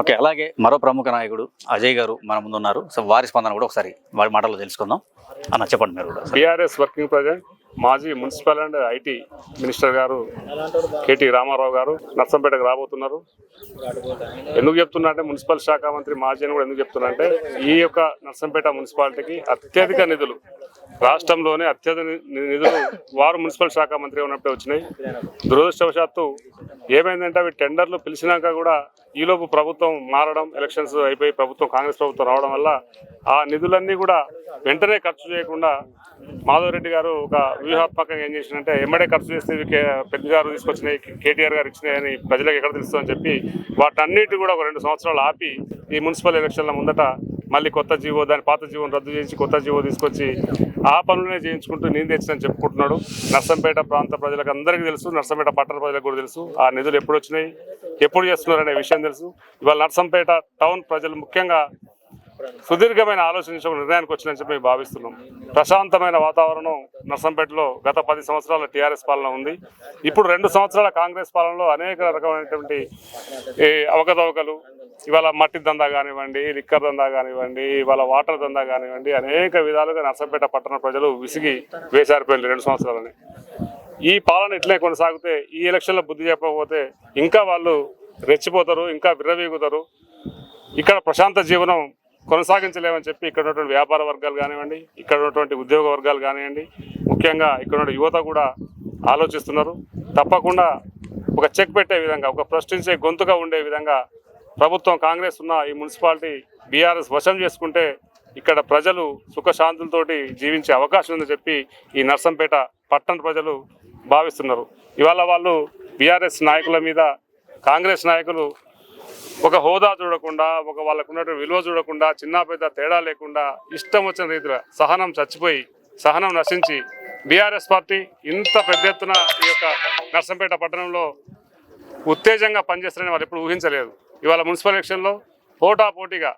Okay అలాగే మరో ప్రముఖ నాయకుడు అజయ్ గారు మన ముందు ఉన్నారు సో వారి స్పందన కూడా ఒకసారి వారి మాటల్లో తెలుసుకుందాం. అన్న చెప్పండి మీరు కూడా. బీఆర్ఎస్ వర్కింగ్ ప్రెసిడెంట్ మాజీ municipal and IT minister garu KT Rama Rao garu నర్సంపేటకు రాబోతున్నారు. ఎందుకు చెప్తున్నా అంటే మున్సిపల్ శాఖ మంత్రి మాజీ అని కూడా ఎందుకు చెప్తున్నా అంటే ఈ యొక్క నర్సంపేట మున్సిపాలిటీకి అత్యధిక నిధులు రాష్ట్రంలోనే అత్యధిక నిధులు వారు మున్సిపల్ శాఖ మంత్రి ఉన్నప్పుడే వచ్చినాయి. దురదృష్టవశాత్తు ఏమైందంటే అవి టెండర్లు పిలిచినాక కూడా ఈలోపు ప్రభుత్వం మారడం ఎలక్షన్స్ అయిపోయి ప్రభుత్వం కాంగ్రెస్ ప్రభుత్వం రావడం వల్ల ఆ నిధులన్నీ కూడా వెంటనే ఖర్చు చేయకుండా మాధవరెడ్డి గారు ఒక వ్యూహాత్మకంగా ఏం చేసినంటే ఎమ్మడే ఖర్చు చేస్తే కే- పెద్ద గారు తీసుకొచ్చినాయి కేటీఆర్ గారు ఇచ్చినాయని ప్రజలకు ఎక్కడ తెలుస్తుందని చెప్పి వాటన్నిటి కూడా ఒక రెండు సంవత్సరాలు ఆపి ఈ మున్సిపల్ ఎలక్షన్ల ముందట మళ్ళీ కొత్త జీవో దాని పాత జీవోని రద్దు చేసి కొత్త జీవో తీసుకొచ్చి ఆ పనులనే చేయించుకుంటూ నేను తెచ్చిందని చెప్పుకుంటున్నాడు. నర్సంపేట ప్రాంత ప్రజలకు అందరికీ తెలుసు నర్సంపేట పట్టణ ప్రజలకు కూడా తెలుసు ఆ నిధులు ఎప్పుడు వచ్చినాయి ఎప్పుడు చేస్తున్నారు అనే విషయం తెలుసు. ఇవాళ నర్సంపేట టౌన్ ప్రజలు ముఖ్యంగా సుదీర్ఘమైన ఆలోచించడం నిర్ణయానికి వచ్చిందని చెప్పి మేము భావిస్తున్నాం. ప్రశాంతమైన వాతావరణం నర్సంపేటలో గత పది సంవత్సరాల టీఆర్ఎస్ పాలన ఉంది. ఇప్పుడు రెండు సంవత్సరాల కాంగ్రెస్ పాలనలో అనేక రకమైనటువంటి ఈ అవకతవకలు. ఇవాళ మట్టి దందా కానివ్వండి లిక్కర్ దందా కానివ్వండి ఇవాళ వాటర్ దందా కానివ్వండి అనేక విధాలుగా నర్సంపేట పట్టణ ప్రజలు విసిగి వేసారిపోయింది రెండు సంవత్సరాలని. ఈ పాలన ఇట్లే కొనసాగితే ఈ ఎలక్షన్లో బుద్ధి చెప్పకపోతే ఇంకా వాళ్ళు రెచ్చిపోతారు ఇంకా విర్రవీగుతారు. ఇక్కడ ప్రశాంత జీవనం కొనసాగించలేమని చెప్పి ఇక్కడ ఉన్నటువంటి వ్యాపార వర్గాలు కానివ్వండి ఇక్కడ ఉన్నటువంటి ఉద్యోగ వర్గాలు కానివ్వండి ముఖ్యంగా ఇక్కడ ఉన్న యువత కూడా ఆలోచిస్తున్నారు. తప్పకుండా ఒక చెక్ పెట్టే విధంగా ఒక ప్రశ్నించే గొంతుగా ఉండే విధంగా ప్రభుత్వం కాంగ్రెస్ ఉన్న ఈ మున్సిపాలిటీ బీఆర్ఎస్ వశం చేసుకుంటే ఇక్కడ ప్రజలు సుఖశాంతులతోటి జీవించే అవకాశం ఉందని చెప్పి ఈ నర్సంపేట పట్టణ ప్రజలు భావిస్తున్నారు. ఇవాళ వాళ్ళు బీఆర్ఎస్ నాయకుల మీద కాంగ్రెస్ నాయకులు ఒక హోదా చూడకుండా ఒక వాళ్ళకు ఉన్నటువంటి విలువ చూడకుండా చిన్న పెద్ద తేడా లేకుండా ఇష్టం వచ్చిన రీతిలో సహనం చచ్చిపోయి సహనం నశించి బీఆర్ఎస్ పార్టీ ఇంత పెద్ద ఎత్తున ఈ యొక్క నర్సంపేట పట్టణంలో ఉత్తేజంగా పనిచేస్తారని వాళ్ళు ఎప్పుడు ఊహించలేదు. ఇవాళ మున్సిపల్ ఎలక్షన్లో పోటా పోటీగా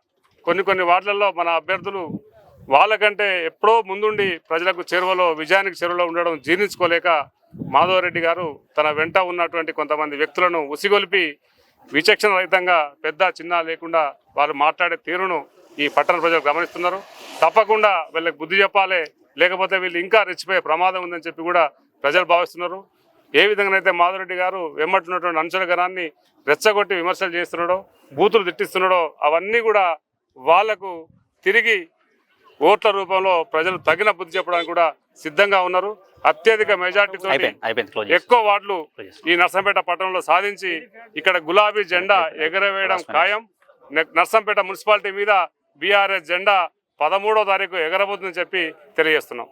కొన్ని కొన్ని వార్డులలో మన అభ్యర్థులు వాళ్ళకంటే ఎప్పుడో ముందుండి ప్రజలకు చేరువలో విజయానికి చేరువలో ఉండడం జీర్ణించుకోలేక మాధవరెడ్డి గారు తన వెంట ఉన్నటువంటి కొంతమంది వ్యక్తులను ఉసిగొలిపి విచక్షణ రహితంగా పెద్ద చిన్న లేకుండా వాళ్ళు మాట్లాడే తీరును ఈ పట్టణ ప్రజలు గమనిస్తున్నారు. తప్పకుండా వీళ్ళకి బుద్ధి చెప్పాలి. లేకపోతే వీళ్ళు ఇంకా రెచ్చిపోయే ప్రమాదం ఉందని చెప్పి కూడా ప్రజలు భావిస్తున్నారు. ఏ విధంగానైతే మాధురెడ్డి గారు వెమ్మట్టున్నటువంటి అంచుల గణాన్ని రెచ్చగొట్టి విమర్శలు చేస్తున్నాడో బూతులు తిట్టిస్తున్నాడో అవన్నీ కూడా వాళ్ళకు తిరిగి ఓట్ల రూపంలో ప్రజలు తగిన బుద్ధి చెప్పడానికి కూడా సిద్ధంగా ఉన్నారు. అత్యధిక మెజార్టీతో ఎక్కువ వార్డులు ఈ నర్సంపేట పట్టణంలో సాధించి ఇక్కడ గులాబీ జెండా ఎగరవేయడం ఖాయం. నర్సంపేట మున్సిపాలిటీ మీద బీఆర్ఎస్ జెండా పదమూడో తారీఖు ఎగరబోతుందని చెప్పి తెలియజేస్తున్నాం.